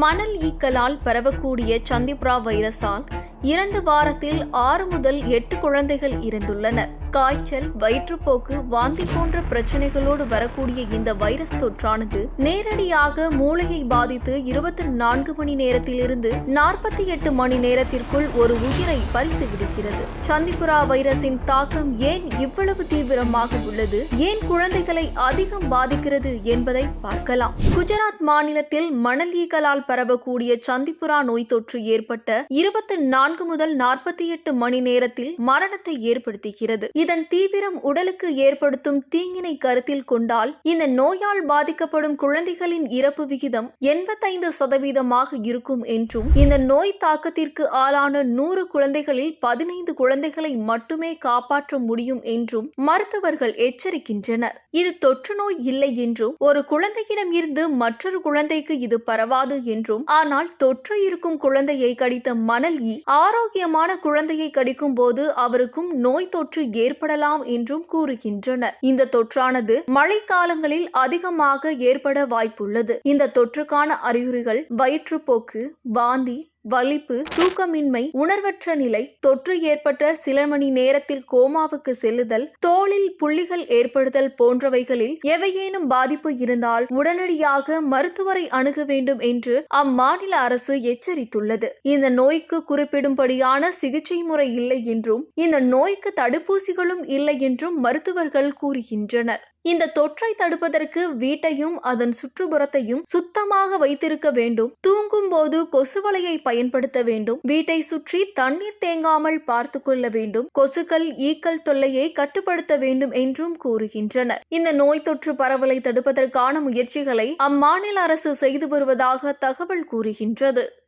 மணல் ஈக்கலால் பரவக்கூடிய சந்திப்ரா வைரஸால் இரண்டு வாரத்தில் ஆறு முதல் எட்டு குழந்தைகள் இருந்துள்ளனர் காய்ச்சல் வயிற்றுப்போக்கு வாந்தி போன்ற பிரச்சனைகளோடு வரக்கூடிய இந்த வைரஸ் தொற்றானது நேரடியாக மூளையை பாதித்து இருபத்தி நான்கு மணி நேரத்திலிருந்து நாற்பத்தி எட்டு மணி நேரத்திற்குள் ஒரு உயிரை பறித்து விடுகிறது. சந்திப்புரா வைரஸின் தாக்கம் ஏன் இவ்வளவு தீவிரமாக உள்ளது? ஏன் குழந்தைகளை அதிகம் பாதிக்கிறது என்பதை பார்க்கலாம். குஜராத் மாநிலத்தில் மணல் ஈக்கலால் பரவக்கூடிய சந்திப்புரா நோய் தொற்று ஏற்பட்ட இருபத்தி நான்கு முதல் நாற்பத்தி எட்டு மணி நேரத்தில் மரணத்தை ஏற்படுத்துகிறது. இதன் தீவிரம் உடலுக்கு ஏற்படுத்தும் தீங்கினை கருத்தில் கொண்டால் இந்த நோயால் பாதிக்கப்படும் குழந்தைகளின் இறப்பு விகிதம் எண்பத்தைந்து சதவீதமாக இருக்கும் என்றும் இந்த நோய் தாக்கத்திற்கு ஆளான நூறு குழந்தைகளில் பதினைந்து குழந்தைகளை மட்டுமே காப்பாற்ற முடியும் என்றும் மருத்துவர்கள் எச்சரிக்கின்றனர். இது தொற்று நோய் இல்லை என்றும் ஒரு குழந்தையிடம் இருந்து மற்றொரு குழந்தைக்கு இது பரவாது என்றும் ஆனால் தொற்று இருக்கும் குழந்தையை கடித்த மணல் ஈ ஆரோக்கியமான குழந்தையை கடிக்கும் போது அவருக்கும் நோய் தொற்று ஏற்படலாம் என்றும் கூறுகின்றனர். இந்த தொற்றானது மழைக்காலங்களில் அதிகமாக ஏற்பட வாய்ப்புள்ளது. இந்த தொற்றுக்கான அறிகுறிகள் வயிற்றுப்போக்கு வாந்தி வலிப்பு தூக்கமின்மை உணர்வற்ற நிலை தொற்று ஏற்பட்ட சில மணி நேரத்தில் கோமாவுக்கு செல்லுதல் தோளில் புள்ளிகள் ஏற்படுதல் போன்றவைகளில் எவையேனும் பாதிப்பு இருந்தால் உடனடியாக மருத்துவரை அணுக வேண்டும் என்று அம்மாநில அரசு எச்சரித்துள்ளது. இந்த நோய்க்கு குறிப்பிடும்படியான சிகிச்சை முறை இல்லை என்றும் இந்த நோய்க்கு தடுப்பூசிகளும் இல்லை என்றும் மருத்துவர்கள் கூறுகின்றனர். இந்த தொற்றை தடுப்பதற்கு வீட்டையும் அதன் சுற்றுப்புறத்தையும் சுத்தமாக வைத்திருக்க வேண்டும். தூங்கும் போது கொசுவலையை பயன்படுத்த வேண்டும். வீட்டை சுற்றி தண்ணீர் தேங்காமல் பார்த்து கொள்ள வேண்டும். கொசுக்கள் ஈக்கள் தொல்லையை கட்டுப்படுத்த வேண்டும் என்றும் கூறுகின்றனர். இந்த நோய் தொற்று பரவலை தடுப்பதற்கான முயற்சிகளை அம்மாநில அரசு செய்து வருவதாக தகவல் கூறுகின்றது.